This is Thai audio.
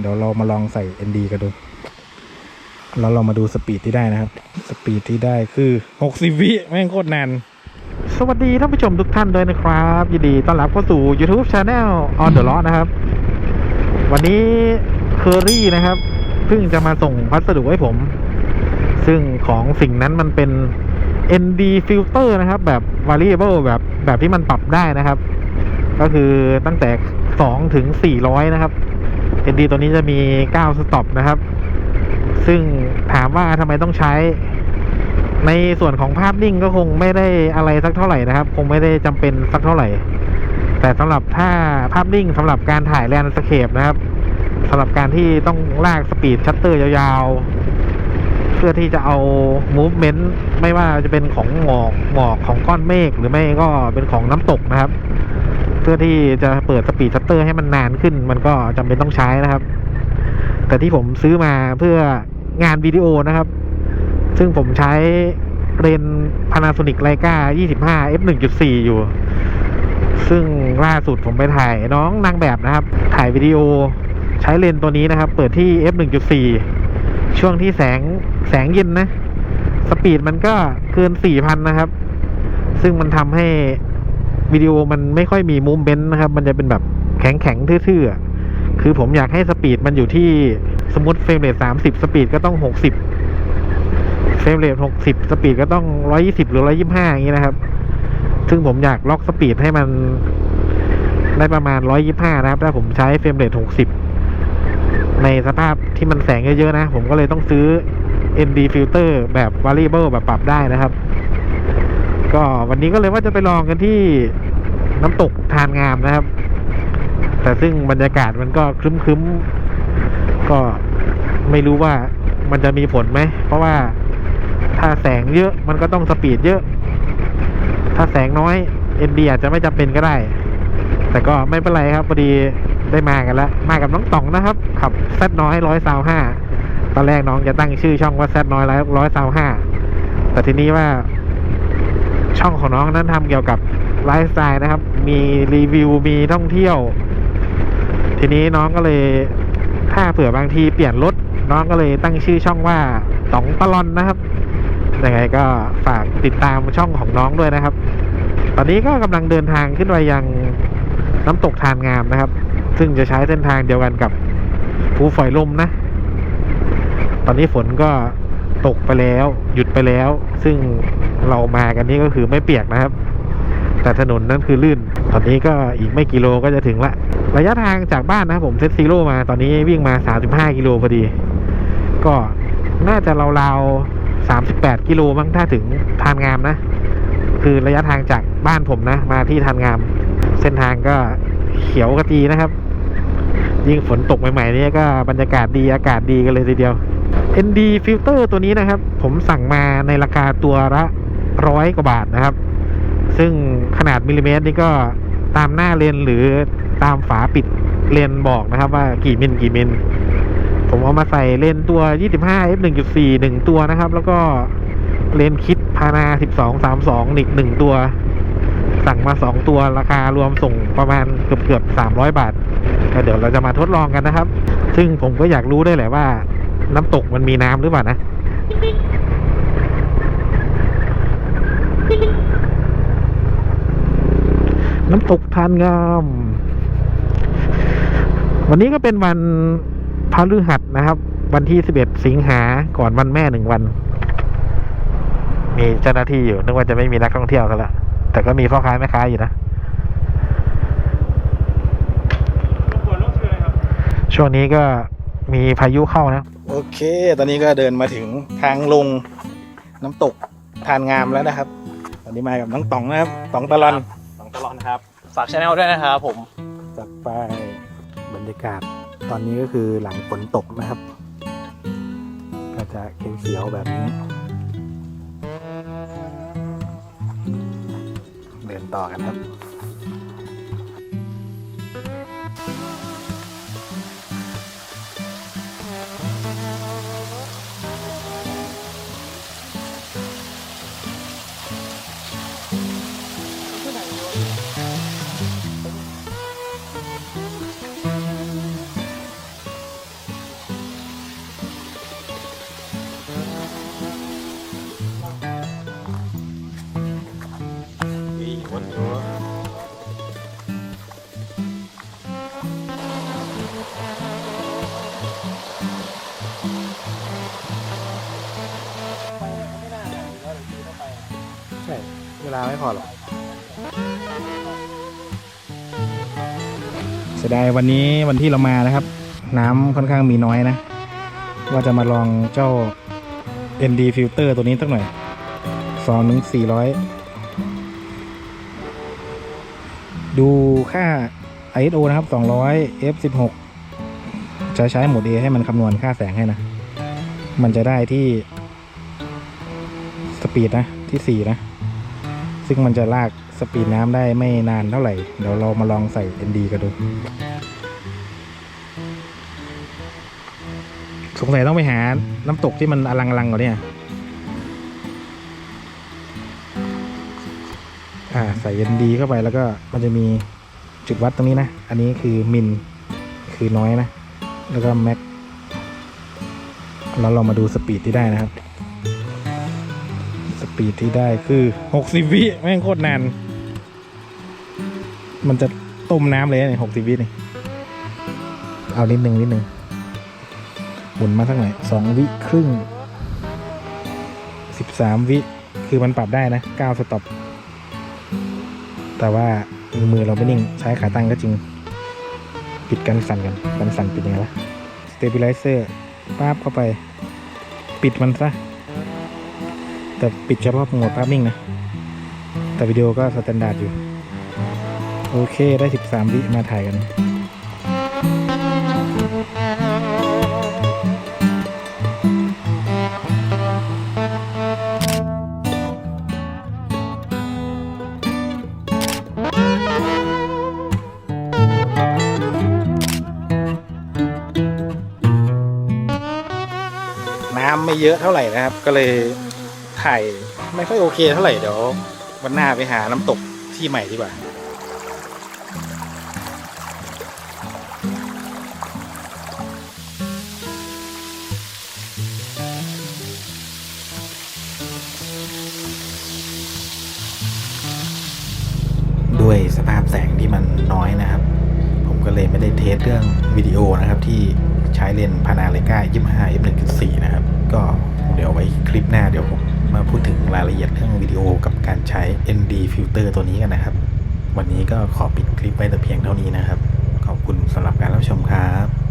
เดี๋ยวเรามาลองใส่ ND กันดู แล้วเรามาดูสปีดที่ได้นะครับ สปีดที่ได้คือ 60 วิแม่งโคตรนาน สวัสดีท่านผู้ชมทุกท่านด้วยนะครับ ยินดีต้อนรับเข้าสู่ YouTube Channel On The Road นะครับ วันนี้เคอรี่นะครับ เพิ่งจะมาส่งพัสดุให้ผม ซึ่งของสิ่งนั้นมันเป็น ND filter นะครับ แบบ variable แบบแบบที่มันปรับได้นะครับ ก็คือตั้งแต่ 2 ถึง 400 นะครับ ND ตัวนี้จะมี 9 สต็อปนะครับ ซึ่งถามว่าทำไมต้องใช้ ในส่วนของภาพนิ่งก็คงไม่ได้อะไรสักเท่าไหร่นะครับ คงไม่ได้จำเป็นสักเท่าไหร่ แต่สำหรับถ้าภาพนิ่งสำหรับการถ่ายแลนด์สเคปนะครับสำหรับการที่ต้องลากสปีดชัตเตอร์ยาวๆ เพื่อที่จะเอา movement ไม่ว่าจะเป็นของหมอกหมอกของก้อนเมฆหรือไม่ก็เป็นของน้ำตกนะครับ เพื่อที่จะเปิดสปีดชัตเตอร์ให้มันนานขึ้น มันก็จำเป็นต้องใช้นะครับ แต่ที่ผมซื้อมาเพื่องานวิดีโอนะครับ ซึ่งผมใช้เรน Panasonic Leica 25 f 1.4 อยู่ ซึ่งล่าสุดผมไปถ่ายน้องนางแบบนะครับ ถ่ายวิดีโอใช้เลนตัวนี้นะครับ เปิดที่ f 1.4 ช่วงที่แสงแสงเย็นนะ สปีดมันก็เกิน 4,000 นะครับ ซึ่งมันทำให้ วิดีโอมันไม่ค่อยมีมูมเมนต์นะครับ มันจะเป็นแบบแข็งแข็งทื่อๆ คือผมอยากให้สปีดมันอยู่ที่สมมติเฟรมเรท30สปีดก็ต้อง60เฟรมเรท60สปีดก็ต้อง120หรือ125อย่างนี้นะครับ ซึ่งผมอยากล็อกสปีดให้มันได้ประมาณ125นะครับ ถ้าผมใช้เฟรมเรท60ในสภาพที่มันแสงเยอะๆนะ ผมก็เลยต้องซื้อ ND filter แบบ variable แบบปรับได้นะครับ ก็วันนี้ก็เลยว่าจะไปลองกันที่น้ำตกทานงามนะครับ แต่ซึ่งบรรยากาศมันก็ครึ้มๆ ก็ไม่รู้ว่ามันจะมีผลไหม เพราะว่าถ้าแสงเยอะมันก็ต้องสปีดเยอะ ถ้าแสงน้อย ND อาจจะไม่จำเป็นก็ได้ แต่ก็ไม่เป็นไรครับพอดีได้มากันแล้ว มากับน้องต๋องนะครับ ขับแซดน้อยร้อยสาวห้าตอนแรกน้องจะตั้งชื่อช่องว่าแซดน้อยร้อยสาวห้าแต่ทีนี้ว่า ช่องของน้องนั้นทำเกี่ยวกับไลฟ์สไตล์นะครับ มีรีวิว มีท่องเที่ยว ทีนี้น้องก็เลยถ้าเผื่อบางทีเปลี่ยนรถน้องก็เลยตั้งชื่อช่องว่าต๋องตะลอนนะครับ ยังไงก็ฝากติดตามช่องของน้องด้วยนะครับ ตอนนี้ก็กำลังเดินทางขึ้นไปยังน้ำตกทานงามนะครับ ซึ่งจะใช้เส้นทางเดียวกันกับภูฝอยลมนะ ตอนนี้ฝนก็ตกไปแล้ว หยุดไปแล้ว ซึ่ง เรามากันนี่ก็คือไม่เปียกนะครับ แต่ถนนนั้นคือลื่น ตอนนี้ก็อีกไม่กี่โลก็จะถึงละระยะทางจากบ้านนะผมเซตซีโร่มาตอนนี้วิ่งมา 35 กิโลพอดี ก็น่าจะราวๆ 38 กิโลมั้งถ้าถึงทานงามนะ คือระยะทางจากบ้านผมนะ มาที่ทานงาม เส้นทางก็เขียวกระจีนะครับ ยิ่งฝนตกใหม่ๆนี่ก็บรรยากาศดีอากาศดีกันเลยทีเดียว ND filter ตัวนี้นะครับ ผมสั่งมาในราคาตัวละ ร้อยกว่าบาทนะครับ ซึ่งขนาดมิลลิเมตรนี่ก็ตามหน้าเลนหรือตามฝาปิดเลนบอกนะครับว่ากี่มิลกี่มิลผมเอามาใส่เลนตัว 25 f 1.4 1 ตัวนะครับ แล้วก็เลนคิดพานา 12 32อีก1ตัว สั่งมา 2 ตัวราคารวมส่งประมาณเกือบเกือบ300 บาทเดี๋ยวเราจะมาทดลองกันนะครับ ซึ่งผมก็อยากรู้ได้แหละว่า น้ำตกมันมีน้ำหรือเปล่านะ น้ำตกทานงาม วันนี้ก็เป็นวันพฤหัสนะครับ วันที่ 11 สิงหาก่อนวันแม่หนึ่งวัน มีเจ้าหน้าที่อยู่ นึกว่าจะไม่มีนักท่องเที่ยวซะละแต่ก็มีพ่อค้าแม่ค้าอยู่นะ ช่วงนี้ก็มีพายุเข้านะ โอเค ตอนนี้ก็เดินมาถึงทางลงน้ำตกทานงามแล้วนะครับ ตอนนี้มากับน้องต๋องนะครับต๋องตะลอนสองตลอดนะครับ ฝากช anel ด้วยนะครับผม จัดไปบรรยากาศตอนนี้ก็คือหลังฝนตกนะครับ ก็จะเขียวๆแบบนี้ เดินต่อกันครับ ลาไม่พอหรอกเสียดายวันนี้วันที่เรามานะครับ น้ำค่อนข้างมีน้อยนะ ว่าจะมาลองเจ้า ND filter ตัวนี้สักหน่อยสองถึงสี่ร้อยดูค่า ISO นะครับ 200 f 16 จะใช้โหมด A ให้มันคำนวณค่าแสงให้นะ มันจะได้ที่ สปีดนะ ที่ 4 นะ ซึ่งมันจะลากสปีดน้ำได้ไม่นานเท่าไหร่ เดี๋ยวเรามาลองใส่ ND กันดู สงสัยต้องไปหาน้ำตกที่มันอลังๆกว่านี้อ่าใส่ ND เข้าไปแล้วก็มันจะมีจุดวัดตรงนี้นะ อันนี้คือมินคือน้อยนะ แล้วก็แม็กแล้วเรามาดูสปีดที่ได้นะครับ สปีดที่ได้คือ 60 วิแม่งโคตรนาน มันจะต้มน้ำเลยเนี่ย60วินี่ เอานิดนึงนิดนึงหมุนมาสักหน่อยสองวิครึ่ง13วิ คือมันปรับได้นะ9สต็อป แต่ว่ามือเราไม่นิ่ง ใช้ขาตั้งก็จริง ปิดกันสั่นกันกันสั่นปิดยังไงวะสเต b ิ l ไลเซอร์ปั๊บเข้าไป ปิดมันซะ แต่ปิดเฉพาะโหมดภาพนิ่งนะ แต่วิดีโอก็สแตนดาร์ดอยู่ โอเคได้ 13 วิมาถ่ายกันน้ำไม่เยอะเท่าไหร่นะครับ ก็เลย ถ่ายไม่ค่อยโอเคเท่าไหร่เดี๋ยววันหน้าไปหาน้ำตกที่ใหม่ดีกว่าด้วยสภาพแสงที่มันน้อยนะครับ ผมก็เลยไม่ได้เทสเรื่องวิดีโอนะครับ ที่ใช้เลนส์พานาเลกา25 f 1.4นะครับ ก็เดี๋ยวไว้คลิปหน้าเดี๋ยวผม มาพูดถึงรายละเอียดเรื่องวิดีโอกับการใช้ ND filter ตัวนี้กันนะครับ วันนี้ก็ขอปิดคลิปไว้แต่เพียงเท่านี้นะครับ ขอบคุณสำหรับการรับชมครับ